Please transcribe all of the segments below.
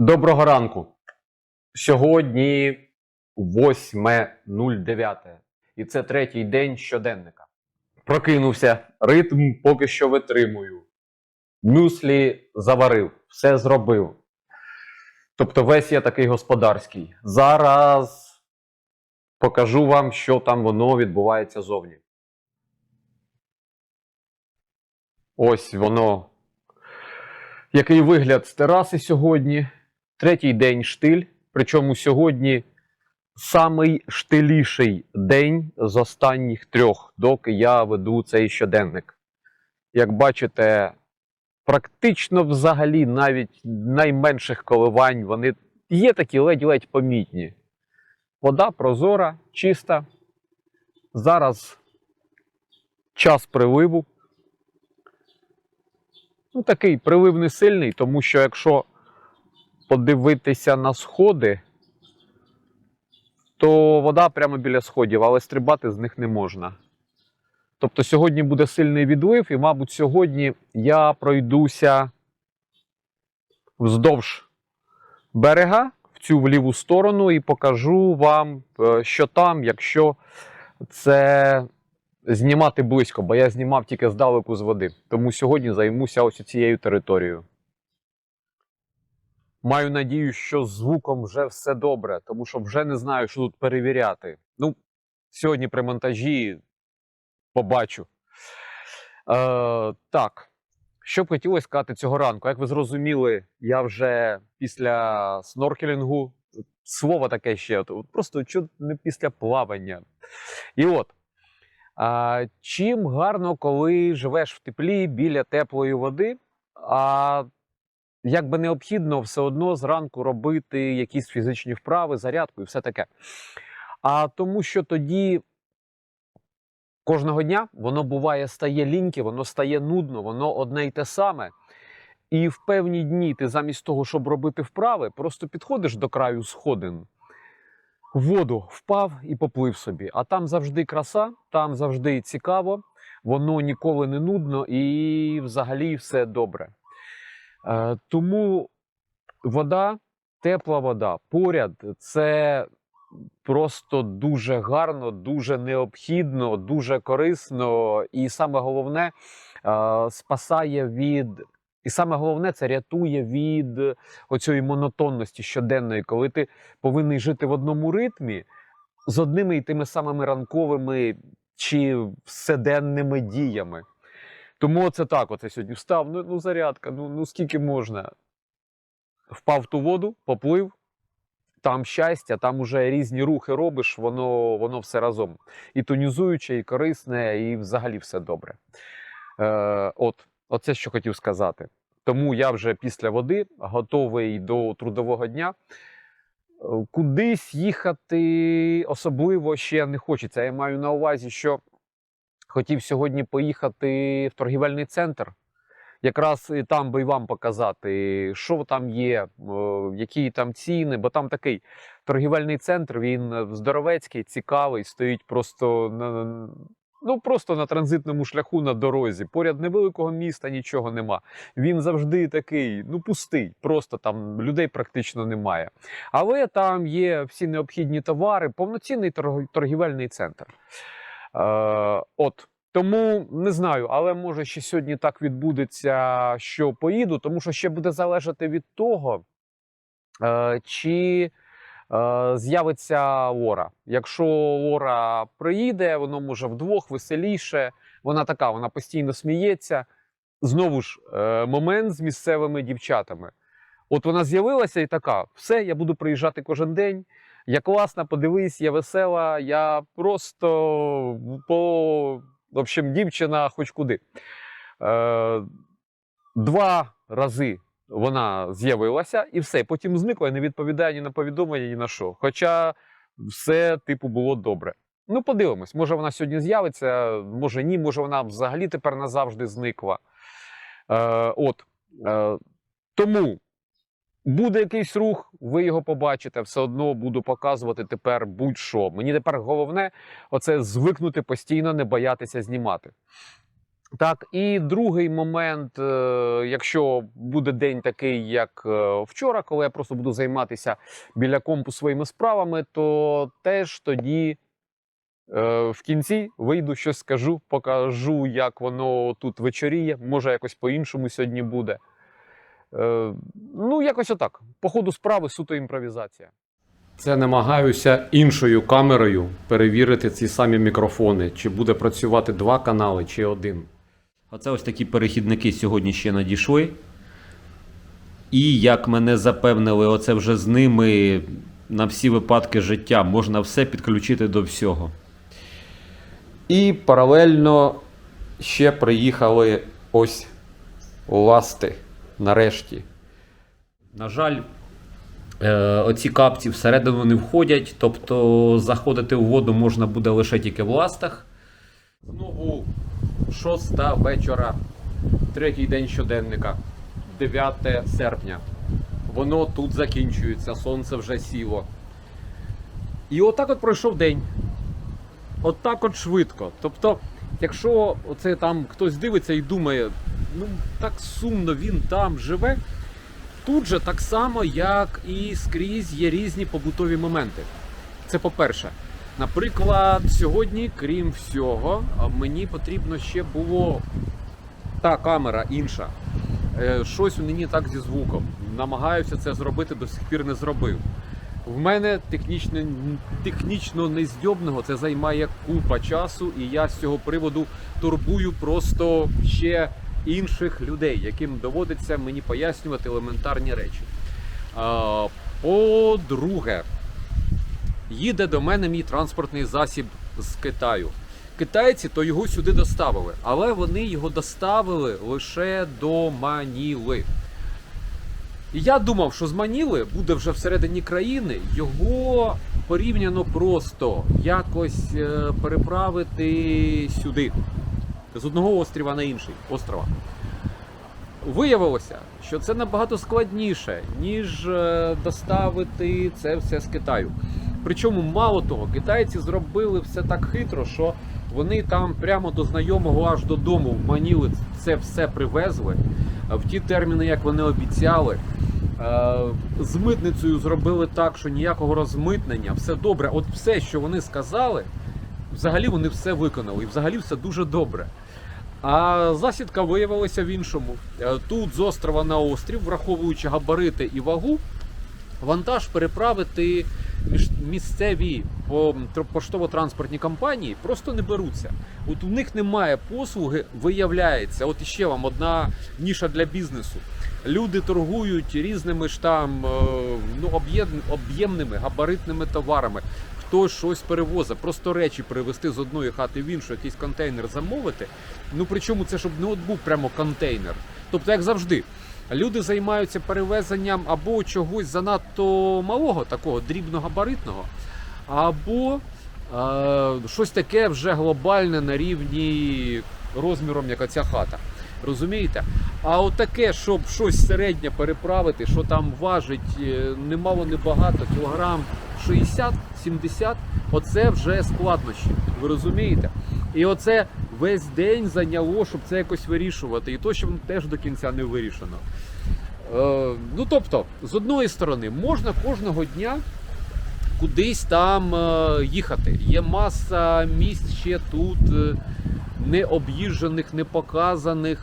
Доброго ранку. Сьогодні 8.09. І це третій день щоденника. Прокинувся, ритм поки що витримую. Мюслі заварив, все зробив. Тобто весь я такий господарський. Зараз покажу вам, що там воно відбувається зовні. Ось воно. Який вигляд з тераси сьогодні. Третій день штиль. Причому сьогодні самий штиліший день з останніх трьох, доки я веду цей щоденник. Як бачите, практично взагалі навіть найменших коливань вони є такі ледь-ледь помітні. Вода прозора, чиста. Зараз час приливу. Ну, такий прилив не сильний, тому що якщо подивитися на сходи, то вода прямо біля сходів, але стрибати з них не можна. Тобто сьогодні буде сильний відлив, і, мабуть, сьогодні я пройдуся вздовж берега в цю в ліву сторону і покажу вам, е, що там, якщо це знімати близько, бо я знімав тільки здалеку з води. Тому сьогодні займуся ось цією територією. Маю надію, що з звуком вже все добре, тому що вже не знаю, що тут перевіряти. Ну, сьогодні при монтажі побачу. Е, так, що б хотілося сказати цього ранку. Як ви зрозуміли, я вже після сноркелінгу, слово таке ще, просто чуть не після плавання. І от. А, чим гарно, коли живеш в теплі біля теплої води, а як би необхідно все одно зранку робити якісь фізичні вправи, зарядку і все таке. А тому що тоді кожного дня воно буває стає ліньке, воно стає нудно, воно одне й те саме. І в певні дні ти замість того, щоб робити вправи, просто підходиш до краю сходин, в воду впав і поплив собі. А там завжди краса, там завжди цікаво, воно ніколи не нудно і взагалі все добре. Е, тому вода, тепла вода поряд це просто дуже гарно, дуже необхідно, дуже корисно, і саме головне е, спасає від. І саме головне це рятує від оцієї монотонності щоденної, коли ти повинен жити в одному ритмі з одними і тими самими ранковими чи вседенними діями. Тому це так, оце сьогодні встав. Ну, ну зарядка, ну, ну скільки можна. Впав в ту воду, поплив, там щастя, там уже різні рухи робиш, воно, воно все разом. І тонізуюче, і корисне, і взагалі все добре. Е, от, оце що хотів сказати. Тому я вже після води готовий до трудового дня. Е, Кудись їхати особливо ще не хочеться. Я маю на увазі, що хотів сьогодні поїхати в торгівельний центр. Якраз і там би вам показати, що там є, е, які там ціни, бо там такий торгівельний центр, він здоровецький, цікавий, стоїть просто на, ну, просто на транзитному шляху на дорозі. Поряд невеликого міста нічого нема. Він завжди такий, ну пустий, просто там людей практично немає. Але там є всі необхідні товари, повноцінний торгівельний центр. Е, от. Тому не знаю, але може ще сьогодні так відбудеться, що поїду, тому що ще буде залежати від того, е, чи е, з'явиться Лора. Якщо Лора приїде, воно може вдвох веселіше. Вона така, вона постійно сміється. Знову ж момент з місцевими дівчатами. От вона з'явилася і така: все, я буду приїжджати кожен день. Я класна, подивись, я весела, я просто по в общем, дівчина хоч куди. Е, два рази вона з'явилася і все. Потім зникла і не відповідає ні на повідомлення, ні на що. Хоча все, типу, було добре. Ну, подивимось, може вона сьогодні з'явиться, може ні, може вона взагалі тепер назавжди зникла. Е, от. Е, тому буде якийсь рух, ви його побачите, все одно буду показувати тепер будь-що. Мені тепер головне оце звикнути постійно не боятися знімати. Так, і другий момент, е, якщо буде день такий, як е, вчора, коли я просто буду займатися біля компу своїми справами, то теж тоді е, в кінці вийду, щось скажу, покажу, як воно тут вечоріє. Може, якось по-іншому сьогодні буде. Е, ну, якось отак. По ходу справи суто імпровізація. Це намагаюся іншою камерою перевірити ці самі мікрофони, чи буде працювати два канали, чи один. Оце ось такі перехідники сьогодні ще надійшли. І як мене запевнили, оце вже з ними на всі випадки життя можна все підключити до всього. І паралельно ще приїхали ось ласти нарешті. На жаль, е, оці капці всередину не входять, тобто заходити в воду можна буде лише тільки в ластах. Знову шоста вечора, третій день щоденника, 9 серпня. Воно тут закінчується, сонце вже сіло. І отак от пройшов день. Отак от швидко. Тобто, якщо оце там хтось дивиться і думає, ну так сумно він там живе, тут же так само, як і скрізь є різні побутові моменти. Це по-перше. Наприклад, сьогодні, крім всього, мені потрібно ще було та камера інша. Е, Щось у мені так зі звуком. Намагаюся це зробити, до сих пір не зробив. В мене технічно, технічно нездьобного це займає купа часу, і я з цього приводу турбую просто ще інших людей, яким доводиться мені пояснювати елементарні речі. По-друге, їде до мене мій транспортний засіб з Китаю. Китайці то його сюди доставили, але вони його доставили лише до Маніли. І я думав, що з Маніли буде вже всередині країни його порівняно просто якось е, переправити сюди, з одного острова на інший острова. Виявилося, що це набагато складніше, ніж е, доставити це все з Китаю. Причому, мало того, китайці зробили все так хитро, що вони там прямо до знайомого аж додому Маніли це все привезли в ті терміни, як вони обіцяли. Е, З митницею зробили так, що ніякого розмитнення, все добре. От все, що вони сказали, взагалі вони все виконали, і взагалі все дуже добре. А засідка виявилася в іншому. Е, Тут з острова на острів, враховуючи габарити і вагу, вантаж переправити місцеві по- поштово-транспортні компанії просто не беруться. От у них немає послуги, виявляється. От іще вам одна ніша для бізнесу. Люди торгують різними ж там е, ну, об'єм- об'ємними габаритними товарами. Хтось щось перевозить, просто речі привезти з одної хати в іншу, якийсь контейнер замовити. Ну причому це щоб не от був прямо контейнер. Тобто, як завжди, люди займаються перевезенням або чогось занадто малого, такого дрібногабаритного, або е, щось таке вже глобальне на рівні розміром, як оця хата. Розумієте? А от таке, щоб щось середнє переправити, що там важить е, немало небагато, кілограм 60-70, оце вже складнощі. Ви розумієте? І оце весь день зайняло, щоб це якось вирішувати. І то, що теж до кінця не вирішено. Е, ну тобто, з одної сторони, можна кожного дня кудись там е, їхати. Є маса місць ще тут. е, не об'їжджених,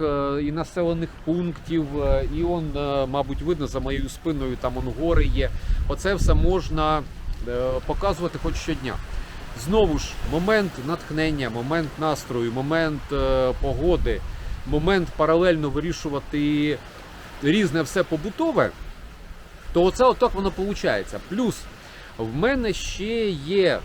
е, і населених пунктів. І он, мабуть, видно за моєю спиною, там он гори є. Оце все можна показувати хоч щодня. Знову ж, момент натхнення, момент настрою, момент е, погоди, момент паралельно вирішувати різне все побутове, то оце отак воно виходить. Плюс в мене ще є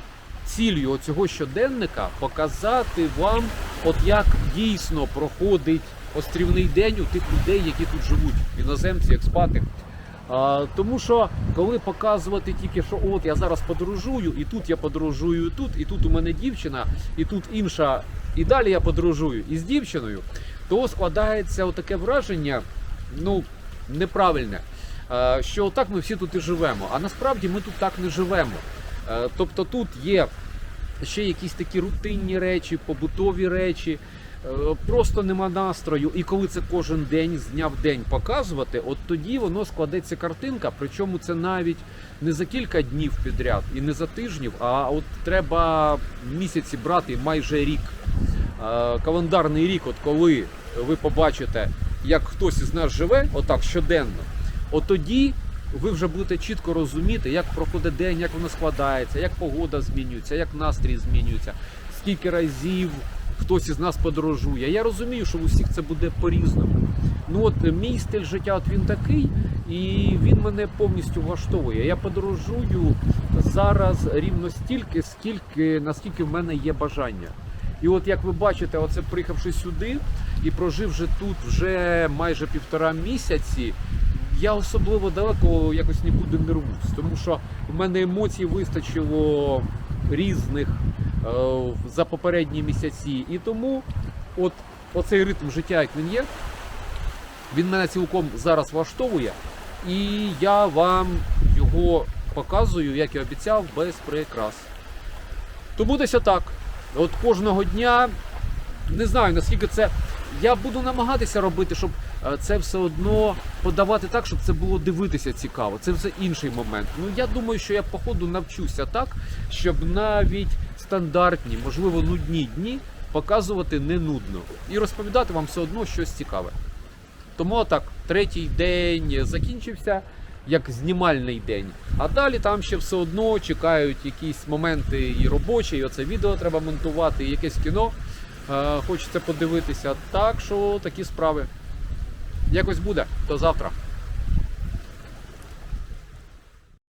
ціллю цього щоденника показати вам, от як дійсно проходить острівний день у тих людей, які тут живуть, іноземці, експати. Тому що коли показувати тільки, що от я зараз подорожую, і тут я подорожую, і тут, і тут у мене дівчина, і тут інша, і далі я подорожую із дівчиною, то складається таке враження, ну, неправильне, що так ми всі тут і живемо. А насправді ми тут так не живемо. Тобто тут є ще якісь такі рутинні речі, побутові речі. Е, просто нема настрою. І коли це кожен день з дня в день показувати, от тоді воно складеться картинка. Причому це навіть не за кілька днів підряд і не за тижнів, а от треба місяці брати майже рік. Е, Календарний рік, от коли ви побачите, як хтось із нас живе, отак щоденно, от тоді ви вже будете чітко розуміти, як проходить день, як воно складається, як погода змінюється, як настрій змінюється, скільки разів хтось із нас подорожує. Я розумію, що у всіх це буде по-різному. Ну от е, мій стиль життя, от він такий, і він мене повністю влаштовує. Я подорожую зараз рівно стільки, скільки наскільки в мене є бажання. І от як ви бачите, оце приїхавши сюди і проживши тут вже майже півтора місяці, я особливо далеко якось нікуди не рвусь, тому що в мене емоцій вистачило різних за попередні місяці. І тому от оцей ритм життя, як він є, він мене цілком зараз влаштовує, і я вам його показую, як і обіцяв, без прикрас. Тому десь отак. От кожного дня не знаю наскільки це. Я буду намагатися робити, щоб е, це все одно подавати так, щоб це було дивитися цікаво. Це вже інший момент. Ну я думаю, що я по ходу навчуся так, щоб навіть стандартні, можливо, нудні дні показувати не нудно і розповідати вам все одно щось цікаве. Тому отак, третій день закінчився як знімальний день. А далі там ще все одно чекають якісь моменти і робочі, і оце відео треба монтувати, і якесь кіно. Е, хочеться подивитися. Так що такі справи. Якось буде. До завтра.